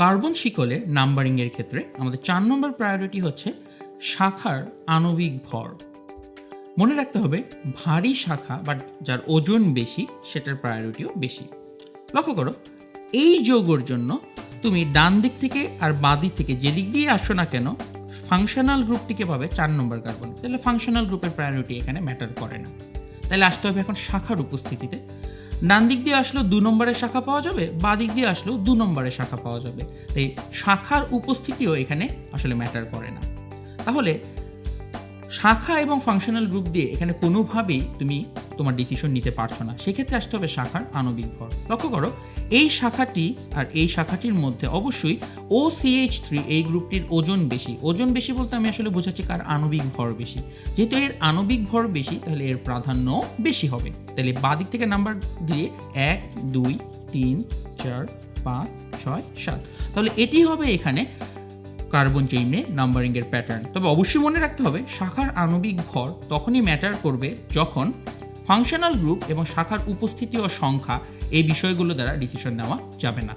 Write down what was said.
Carbon শিকলে নাম্বারিংয়ের ক্ষেত্রে আমাদের চার নম্বর প্রায়োরিটি হচ্ছে শাখার আণবিক ভর। মনে রাখতে হবে, ভারী শাখা বা যার ওজন বেশি, সেটার প্রায়োরিটিও বেশি। লক্ষ্য করো, এই যোগর জন্য তুমি ডান দিক থেকে আর বাঁ দিক থেকে যেদিক দিয়ে আসো না কেন ফাংশনাল গ্রুপটিকে পাবে চার নম্বর কার্বন তাহলে ফাংশনাল গ্রুপের প্রায়োরিটি এখানে ম্যাটার করে না। তাহলে আসতে হবে এখন শাখার উপস্থিতিতে। ডান দিক দিয়ে আসলেও দু নম্বরের শাখা পাওয়া যাবে, বা দিক দিয়ে আসলেও দু নম্বরের শাখা পাওয়া যাবে। তাই শাখার উপস্থিতিও এখানে আসলে ম্যাটার করে না। তাহলে শাখা এবং ফাংশনাল গ্রুপ দিয়ে এখানে কোনোভাবেই তুমি তোমার ডিসিশন নিতে পারছ না। সেক্ষেত্রে আসতে হবে শাখার আণবিক ভর লক্ষ্য করো, এই শাখাটি আর এই শাখাটির মধ্যে অবশ্যই ও সিএইচ থ্রি এই গ্রুপটির ওজন বেশি। ওজন বেশি বলতে আমি আসলে বোঝাচ্ছি কার আণবিক ভর বেশি। যেহেতু এর আণবিক ভর বেশি, তাহলে এর প্রাধান্য বেশি হবে। তাহলে বাদিক থেকে নাম্বার দিয়ে এক, দুই, তিন, চার, পাঁচ, ছয়, সাত। তাহলে এটি হবে এখানে কার্বন চেইনে নাম্বারিংয়ের প্যাটার্ন তবে অবশ্যই মনে রাখতে হবে, শাখার আণবিক ভর তখনই ম্যাটার করবে যখন ফাংশনাল গ্রুপ এবং শাখার উপস্থিতি ও সংখ্যা এই বিষয়গুলো দ্বারা ডিসিশন নেওয়া যাবে না।